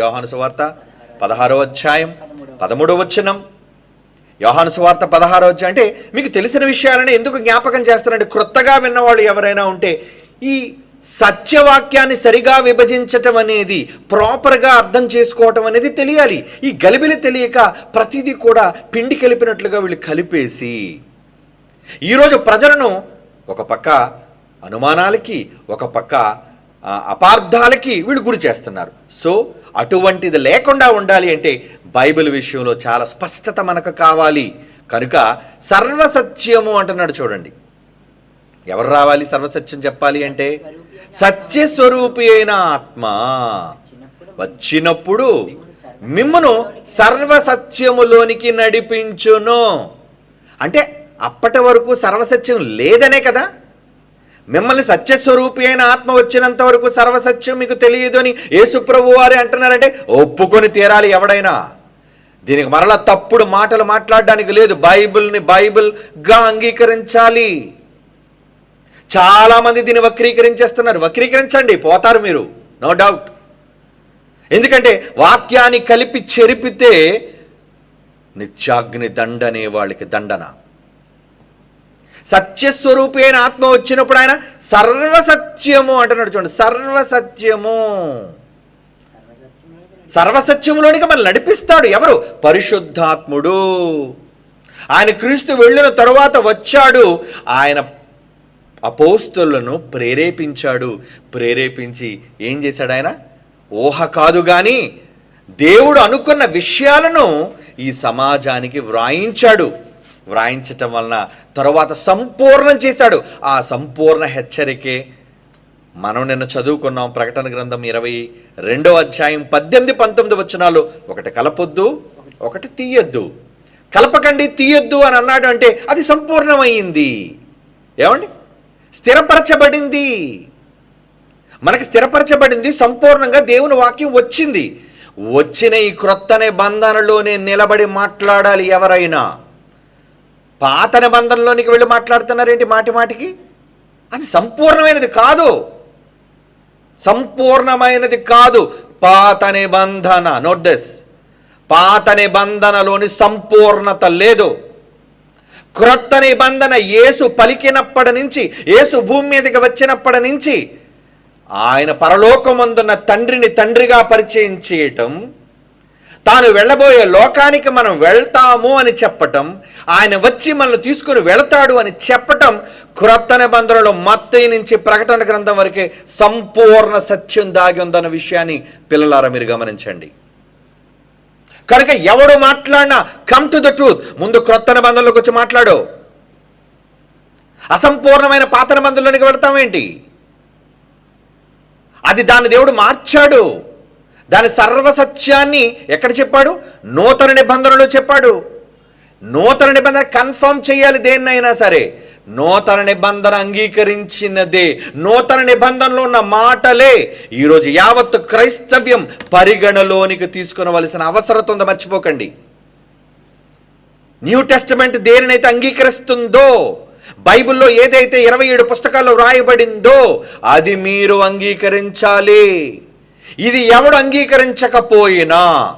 యోహాను సువార్త పదహారో అధ్యాయం పదమూడో వచనం. యోహాను సువార్త పదహారో అధ్యాయం. అంటే మీకు తెలిసిన విషయాలని ఎందుకు జ్ఞాపకం చేస్తారంటే క్రొత్తగా విన్నవాళ్ళు ఎవరైనా ఉంటే ఈ సత్యవాక్యాన్ని సరిగా విభజించటం అనేది ప్రాపర్గా అర్థం చేసుకోవటం అనేది తెలియాలి. ఈ గలిబిలి తెలియక ప్రతిదీ కూడా పిండి కలిపినట్లుగా వీళ్ళు కలిపేసి ఈరోజు ప్రజలను ఒక పక్క అనుమానాలకి ఒక పక్క అపార్థాలకి వీళ్ళు గురి చేస్తున్నారు. సో అటువంటిది లేకుండా ఉండాలి అంటే బైబిల్ విషయంలో చాలా స్పష్టత మనకు కావాలి. కనుక సర్వసత్యము అంటున్నాడు చూడండి. ఎవరు రావాలి సర్వసత్యం చెప్పాలి అంటే? సత్యస్వరూపి అయిన ఆత్మ. వచ్చినప్పుడు మిమ్మను సర్వసత్యములోనికి నడిపించును. అంటే అప్పటి వరకు సర్వసత్యం లేదనే కదా? మిమ్మల్ని సత్యస్వరూపి అయిన ఆత్మ వచ్చినంత వరకు సర్వసత్యం మీకు తెలియదు అని యేసుప్రభు వారే అంటున్నారంటే ఒప్పుకొని తీరాలి ఎవడైనా. దీనికి మరలా తప్పుడు మాటలు మాట్లాడడానికి లేదు. బైబిల్ని బైబిల్గా అంగీకరించాలి. చాలామంది దీన్ని వక్రీకరించేస్తున్నారు. వక్రీకరించండి పోతారు మీరు. నో డౌట్ ఎందుకంటే వాక్యాన్ని కలిపి చెరిపితే నిత్యాగ్ని దండనే వాళ్ళకి దండన. సత్యస్వరూపేణ ఆత్మ వచ్చినప్పుడు ఆయన సర్వసత్యము అంటున్నాడు చూడండి సర్వసత్యము. సర్వసత్యములోనికి మనం నడిపిస్తాడు ఎవరు? పరిశుద్ధాత్ముడు. ఆయన క్రీస్తు వెళ్ళిన తరువాత వచ్చాడు. ఆయన అపోస్తులను ప్రేరేపించాడు. ప్రేరేపించి ఏం చేశాడు ఆయన? ఊహ కాదు కానీ దేవుడు అనుకున్న విషయాలను ఈ సమాజానికి వ్రాయించాడు. వ్రాయించటం వలన తరువాత సంపూర్ణం చేశాడు. ఆ సంపూర్ణ హెచ్చరికే మనం నిన్న చదువుకున్నాం ప్రకటన గ్రంథం ఇరవై రెండో అధ్యాయం పద్దెనిమిది పంతొమ్మిది వచనాలు. ఒకటి కలపొద్దు ఒకటి తీయొద్దు. కలపకండి తీయొద్దు అని అన్నాడు అంటే అది సంపూర్ణమైంది. ఏమండి? స్థిరపరచబడింది. మనకి స్థిరపరచబడింది సంపూర్ణంగా దేవుని వాక్యం వచ్చింది. వచ్చిన ఈ క్రొత్త బంధనలోనే నిలబడి మాట్లాడాలి ఎవరైనా. పాత నిబంధనలోనికి వెళ్ళి మాట్లాడుతున్నారేంటి మాటి మాటికి? అది సంపూర్ణమైనది కాదు. సంపూర్ణమైనది కాదు. పాత నిబంధన నోట్ దిస్ పాత నిబంధనలోని సంపూర్ణత లేదు. క్రొత్త నిబంధన యేసు పలికినప్పటి నుంచి యేసు భూమి మీదకి వచ్చినప్పటి నుంచి ఆయన పరలోకమందున్న తండ్రిని తండ్రిగా పరిచయం చేయటం తాను వెళ్ళబోయే లోకానికి మనం వెళ్తాము అని చెప్పటం ఆయన వచ్చి మనల్ని తీసుకుని వెళతాడు అని చెప్పటం క్రొత్త నిబంధనలో మత్తయి నుంచి ప్రకటన గ్రంథం వరకే సంపూర్ణ సత్యం దాగి ఉందన్న విషయాన్ని పిల్లలారా మీరు గమనించండి. కనుక ఎవడు మాట్లాడినా కమ్ టు ద ట్రూత్ ముందు క్రొత్త నిబంధనలోకి వచ్చి మాట్లాడు. అసంపూర్ణమైన పాత నిబంధనలోనికి వెళతామేంటి అది దాన్ని దేవుడు మార్చాడు. దాని సర్వసత్యాన్ని ఎక్కడ చెప్పాడు? నూతన నిబంధనలో చెప్పాడు. నూతన నిబంధన కన్ఫర్మ్ చేయాలి దేన్నైనా సరే. నూతన నిబంధన అంగీకరించినదే. నూతన నిబంధనలో ఉన్న మాటలే ఈరోజు యావత్తు క్రైస్తవ్యం పరిగణలోనికి తీసుకునవలసిన అవసరత ఉందో మర్చిపోకండి. న్యూ టెస్టిమెంట్ దేనినైతే అంగీకరిస్తుందో బైబిల్లో ఏదైతే ఇరవై ఏడు పుస్తకాల్లో వ్రాయబడిందో అది మీరు అంగీకరించాలి. ఇది ఎవడు అంగీకరించకపోయినా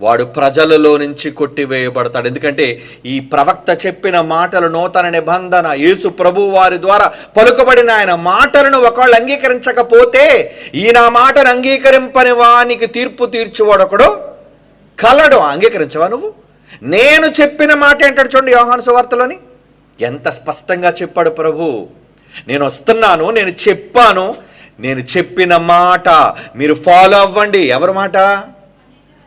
వాడు ప్రజలలో నుంచి కొట్టివేయబడతాడు. ఎందుకంటే ఈ ప్రవక్త చెప్పిన మాటలు నూతన నిబంధన యేసు ప్రభు వారి ద్వారా పలుకబడిన ఆయన మాటలను ఒకళ్ళు అంగీకరించకపోతే ఈయన మాటను అంగీకరింపని వానికి తీర్పు తీర్చువాడొకడు కలడు. అంగీకరించవా నువ్వు? నేను చెప్పిన మాట ఏంటాడు చూడండి యోహాను సువార్తలోని. ఎంత స్పష్టంగా చెప్పాడు ప్రభు. నేను వస్తున్నాను నేను చెప్పాను నేను చెప్పిన మాట మీరు ఫాలో అవ్వండి. ఎవరి మాట?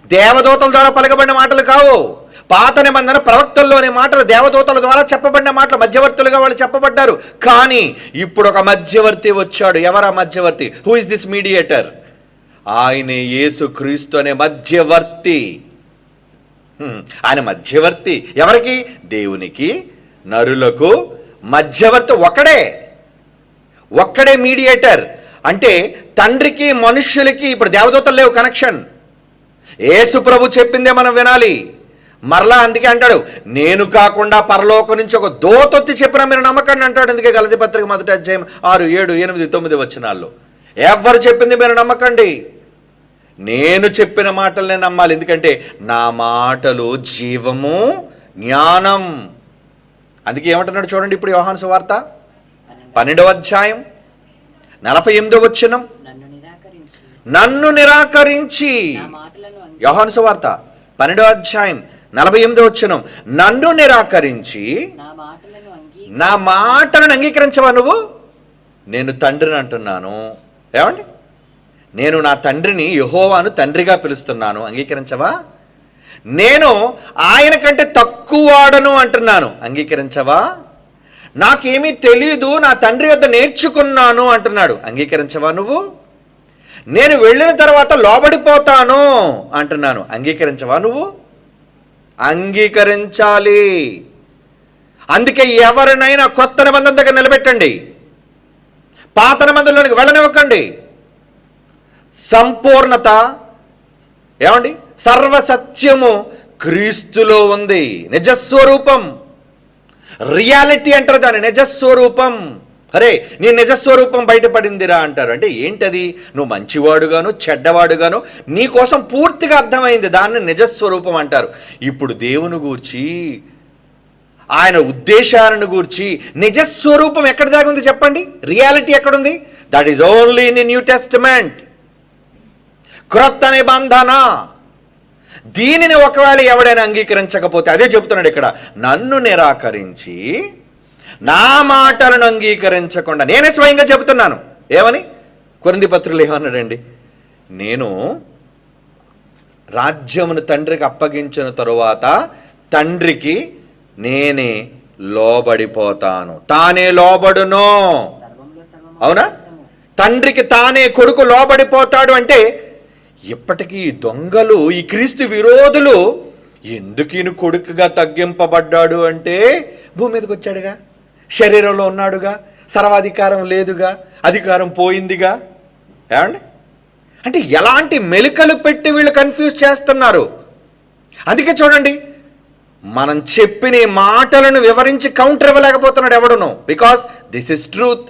దేవదూతల ద్వారా పలకబడిన మాటలు కావు. పాత నిబంధన ప్రవక్తల్లోని మాటలు దేవదూతల ద్వారా చెప్పబడిన మాటలు మధ్యవర్తులుగా వాళ్ళు చెప్పబడ్డారు. కానీ ఇప్పుడు ఒక మధ్యవర్తి వచ్చాడు. ఎవరా మధ్యవర్తి? హూ ఇస్ దిస్ మీడియేటర్ ఆయన యేసు క్రీస్తు అనే మధ్యవర్తి. ఆయన మధ్యవర్తి. ఎవరికి? దేవునికి. నరులకు మధ్యవర్తి. ఒకడే. ఒక్కడే మీడియేటర్ అంటే తండ్రికి మనుష్యులకి ఇప్పుడు దేవదూతలు లేవు కనెక్షన్ యేసు ప్రభు చెప్పిందే మనం వినాలి. మరలా అందుకే అంటాడు నేను కాకుండా పరలోకం నుంచి ఒక దోతొత్తి చెప్పినా మీరు నమ్మకండి అంటాడు. అందుకే గలతి పత్రిక మొదటి అధ్యాయం ఆరు ఏడు ఎనిమిది తొమ్మిది వచ్చినాల్లో ఎవరు చెప్పింది మీరు నమ్మకండి. నేను చెప్పిన మాటలనే నమ్మాలి. ఎందుకంటే నా మాటలు జీవము జ్ఞానం. అందుకే ఏమంటున్నాడు చూడండి ఇప్పుడు యోహాను వార్త పన్నెండవ అధ్యాయం. నలభై ఎనిమిదో వచ్చినం నన్ను నిరాకరించి. యోహాను సువార్త పన్నెండవ అధ్యాయం నలభై ఎనిమిదో వచ్చినం నన్ను నిరాకరించి. నా మాటలను అంగీకరించవా నువ్వు? నేను తండ్రిని అంటున్నాను. ఏమండి? నేను నా తండ్రిని యహోవాను తండ్రిగా పిలుస్తున్నాను. అంగీకరించవా? నేను ఆయన కంటే తక్కువవాడను అంటున్నాను. అంగీకరించవా? నాకేమీ తెలియదు నా తండ్రి వద్ద నేర్చుకున్నాను అంటున్నాడు. అంగీకరించవా నువ్వు? నేను వెళ్ళిన తర్వాత లోబడిపోతాను అంటున్నాను. అంగీకరించవా నువ్వు? అంగీకరించాలి. అందుకే ఎవరినైనా కొత్త నిబంధన దగ్గర నిలబెట్టండి. పాత నిబంధనలోనికి వెళ్ళనివ్వకండి. సంపూర్ణత ఏమండి? సర్వసత్యము క్రీస్తులో ఉంది. నిజస్వరూపం. రియాలిటీ అంటారు దాని నిజస్వరూపం. అరే నీ నిజస్వరూపం బయటపడిందిరా అంటారు. అంటే ఏంటది? నువ్వు మంచివాడుగాను చెడ్డవాడుగాను నీ కోసం పూర్తిగా అర్థమైంది. దాన్ని నిజస్వరూపం అంటారు. ఇప్పుడు దేవుని గూర్చి ఆయన ఉద్దేశాలను గూర్చి నిజస్వరూపం ఎక్కడ దాకా ఉంది చెప్పండి? రియాలిటీ ఎక్కడుంది? That is only in New Testament క్రొత్త నిబంధన. దీనిని ఒకవేళ ఎవడైనా అంగీకరించకపోతే అదే చెప్తున్నాడు ఇక్కడ నన్ను నిరాకరించి నా మాటలను అంగీకరించకుండా నేనే స్వయంగా చెబుతున్నాను. ఏమని? కొరింది పత్రులు ఏమన్నాడండి నేను రాజ్యమును తండ్రికి అప్పగించిన తరువాత తండ్రికి నేనే లోబడిపోతాను. తానే లోబడును. అవునా. తండ్రికి తానే కొడుకు లోబడిపోతాడు అంటే ఇప్పటికీ దొంగలు ఈ క్రీస్తు విరోధులు ఎందుకు ఈయన కొడుకుగా తగ్గింపబడ్డాడు అంటే భూమి మీదకి వచ్చాడుగా శరీరంలో ఉన్నాడుగా సర్వాధికారం లేదుగా అధికారం పోయిందిగా. ఏమండి? అంటే ఎలాంటి మెలికలు పెట్టి వీళ్ళు కన్ఫ్యూజ్ చేస్తున్నారు? అందుకే చూడండి మనం చెప్పిన మాటలను వివరించి కౌంటర్ ఇవ్వలేకపోతున్నాడు ఎవడును. బికాస్ దిస్ ఇస్ ట్రూత్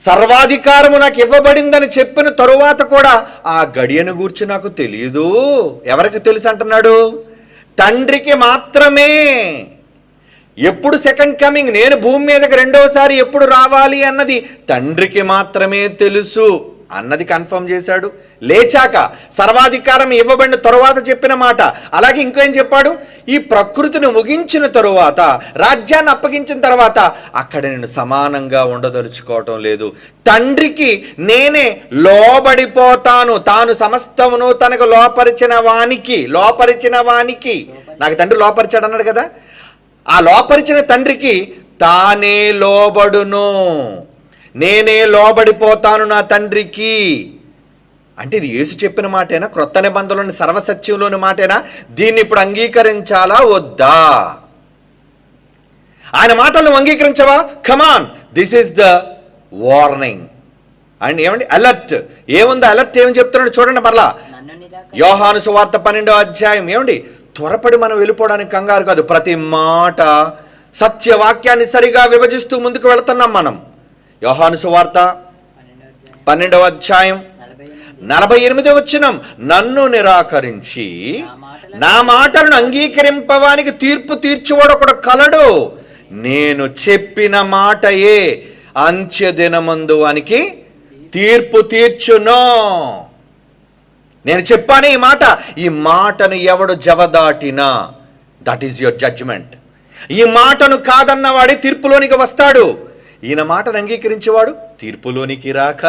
సర్వాధికారము నాకు ఇవ్వబడిందని చెప్పిన తరువాత కూడా ఆ గడియను గూర్చి నాకు తెలియదు ఎవరికి తెలుసు అంటున్నాడు? తండ్రికి మాత్రమే. ఎప్పుడు సెకండ్ కమింగ్ నేను భూమి మీదకి రెండోసారి ఎప్పుడు రావాలి అన్నది తండ్రికి మాత్రమే తెలుసు. అన్నది కన్ఫర్మ్ చేశాడు. లేచాక సర్వాధికారం ఇవ్వబడిన తరువాత చెప్పిన మాట. అలాగే ఇంకేం చెప్పాడు? ఈ ప్రకృతిని ముగించిన తరువాత రాజ్యాన్ని అప్పగించిన తర్వాత అక్కడ నేను సమానంగా ఉండదలుచుకోవటం లేదు. తండ్రికి నేనే లోబడిపోతాను. తాను సమస్తమును తనకు లోపరిచిన వానికి లోపరిచిన వానికి. నాకు తండ్రి లోపరిచాడు అన్నాడు కదా. ఆ లోపరిచిన తండ్రికి తానే లోబడును. నేనే లోబడిపోతాను నా తండ్రికి. అంటే ఇది యేసు చెప్పిన మాటేనా? క్రొత్త నిబంధనలోని సర్వసత్యంలోని మాటేనా? దీన్ని ఇప్పుడు అంగీకరించాలా? వద్దా? ఆయన మాటలను అంగీకరించవా? Come on this is the warning and ఏమండి? అలర్ట్ ఏముంది? అలర్ట్ ఏమని చెప్తున్నాడు చూడండి మరలా. యోహాను సువార్త పన్నెండో అధ్యాయం. ఏమండి? త్వరపడి మనం వెళ్ళిపోవడానికి కంగారు కాదు. ప్రతి మాట సత్యవాక్యాన్ని సరిగా విభజిస్తూ ముందుకు వెళుతున్నాం మనం. యోహాను సువార్త పన్నెండవ అధ్యాయం నలభై ఎనిమిది వచ్చినం నన్ను నిరాకరించి నా మాటలను అంగీకరింపవానికి తీర్పు తీర్చువాడు ఒకడు కలడు. నేను చెప్పిన మాటయే అంత్యదినమందు వానికి తీర్పు తీర్చును. నేను చెప్పాను ఈ మాట. ఈ మాటను ఎవడు జవదాటినా? దట్ ఈస్ యువర్ జడ్జ్మెంట్ ఈ మాటను కాదన్నవాడే తీర్పులోనికి వస్తాడు. ఈయన మాటను అంగీకరించేవాడు తీర్పులోనికి రాక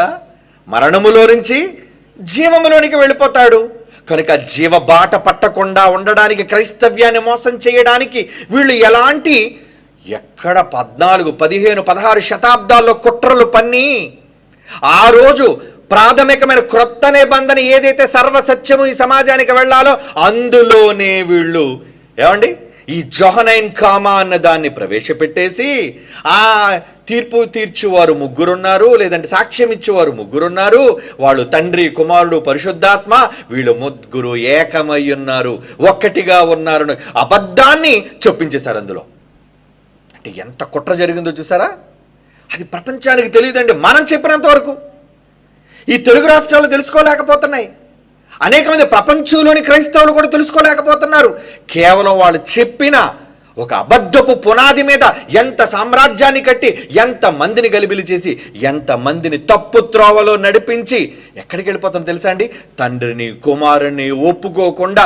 మరణములో నుంచి జీవములోనికి వెళ్ళిపోతాడు. కనుక జీవ బాట పట్టకుండా ఉండడానికి క్రైస్తవ్యాన్ని మోసం చేయడానికి వీళ్ళు ఎలాంటి ఎక్కడ పద్నాలుగు పదిహేను పదహారు శతాబ్దాల్లో కుట్రలు పన్ని ఆ రోజు ప్రాథమికమైన క్రొత్త నిబంధన ఏదైతే సర్వసత్యము ఈ సమాజానికి వెళ్ళాలో అందులోనే వీళ్ళు ఏమండి? ఈ జొహనైన్ కామా అన్న దాన్ని ప్రవేశపెట్టేసి ఆ తీర్పు తీర్చువారు ముగ్గురున్నారు లేదంటే సాక్ష్యం ఇచ్చేవారు ముగ్గురున్నారు. వాళ్ళు తండ్రి కుమారుడు పరిశుద్ధాత్మ వీళ్ళు ముగ్గురు ఏకమై ఉన్నారు ఒక్కటిగా ఉన్నారు అబద్ధాన్ని చొప్పించేశారు అందులో. అంటే ఎంత కుట్ర జరిగిందో చూసారా? అది ప్రపంచానికి తెలియదండి మనం చెప్పినంత వరకు. ఈ తెలుగు రాష్ట్రాలు తెలుసుకోలేకపోతున్నాయి. అనేక మంది ప్రపంచంలోని క్రైస్తవులు కూడా తెలుసుకోలేకపోతున్నారు. కేవలం వాళ్ళు చెప్పిన ఒక అబద్ధపు పునాది మీద ఎంత సామ్రాజ్యాన్ని కట్టి ఎంత మందిని గలిబిలి చేసి ఎంత మందిని తప్పు త్రోవలో నడిపించి ఎక్కడికి వెళ్ళిపోతాం తెలుసా అండి? తండ్రిని కుమారుని ఒప్పుకోకుండా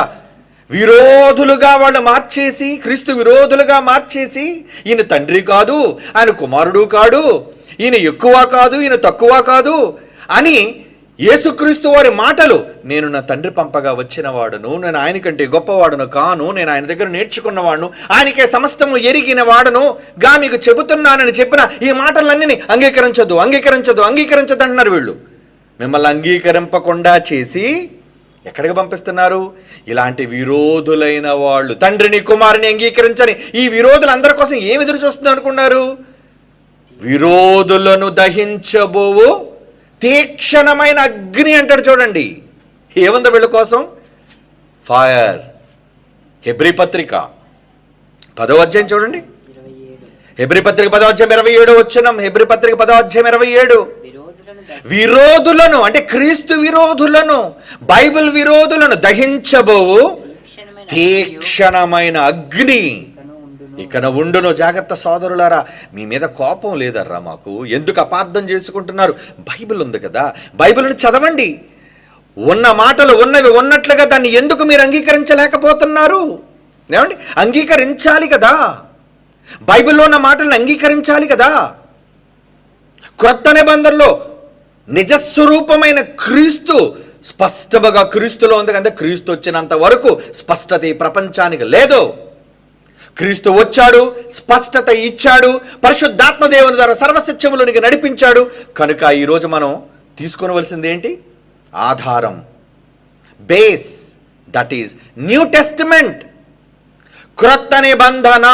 విరోధులుగా వాళ్ళు మార్చేసి క్రీస్తు విరోధులుగా మార్చేసి ఈయన తండ్రి కాదు ఆయన కుమారుడు కాడు ఈయన ఎక్కువ కాదు ఈయన తక్కువ కాదు అని యేసుక్రీస్తు వారి మాటలు నేను నా తండ్రి పంపగా వచ్చిన వాడును నేను ఆయన కంటే గొప్పవాడును కాను నేను ఆయన దగ్గర నేర్చుకున్నవాడును ఆయనకే సమస్తము ఎరిగిన వాడును గా మీకు చెబుతున్నానని చెప్పిన ఈ మాటలన్నీ అంగీకరించదు అంగీకరించదు అంగీకరించదు అంటున్నారు వీళ్ళు. మిమ్మల్ని అంగీకరింపకుండా చేసి ఎక్కడికి పంపిస్తున్నారు? ఇలాంటి విరోధులైన వాళ్ళు తండ్రిని కుమారుని అంగీకరించని ఈ విరోధులు అందరి కోసం ఏం ఎదురు చూస్తుంది అనుకున్నారు? విరోధులను దహించబోవు తీక్షణమైన అగ్ని అంటాడు చూడండి. ఏముందో వీళ్ళ కోసం? ఫైర్ హెబ్రి పత్రిక. పదో అధ్యాయం చూడండి. హెబ్రి పత్రిక పదో అధ్యాయం ఇరవై ఏడు వచ్చినాం హెబ్రి పత్రిక పదో అధ్యాయం ఇరవై ఏడు. విరోధులను అంటే క్రీస్తు విరోధులను బైబిల్ విరోధులను దహించబోవు తీక్షణమైన తీక్షణమైన అగ్ని. ఇక్కడ ఉండును. ఉండును జాగ్రత్త సోదరులారా. మీ మీద కోపం లేదర్రా మాకు. ఎందుకు అపార్థం చేసుకుంటున్నారు? బైబిల్ ఉంది కదా. బైబిల్ని చదవండి. ఉన్న మాటలు ఉన్నవి ఉన్నట్లుగా దాన్ని ఎందుకు మీరు అంగీకరించలేకపోతున్నారు? ఏమండి? అంగీకరించాలి కదా. బైబిల్లో ఉన్న మాటలను అంగీకరించాలి కదా. క్రొత్త నిబంధనలో నిజస్వరూపమైన క్రీస్తు స్పష్టముగా క్రీస్తులో ఉంది కదా. క్రీస్తు వచ్చినంత వరకు స్పష్టత ఈ ప్రపంచానికి లేదు. క్రీస్తు వచ్చాడు స్పష్టత ఇచ్చాడు పరిశుద్ధాత్మ దేవుని ద్వారా సర్వసత్యములోనికి నడిపించాడు. కనుక ఈరోజు మనం తీసుకొనవలసింది ఏంటి? ఆధారం. Base that is New Testament క్రొత్త నిబంధన.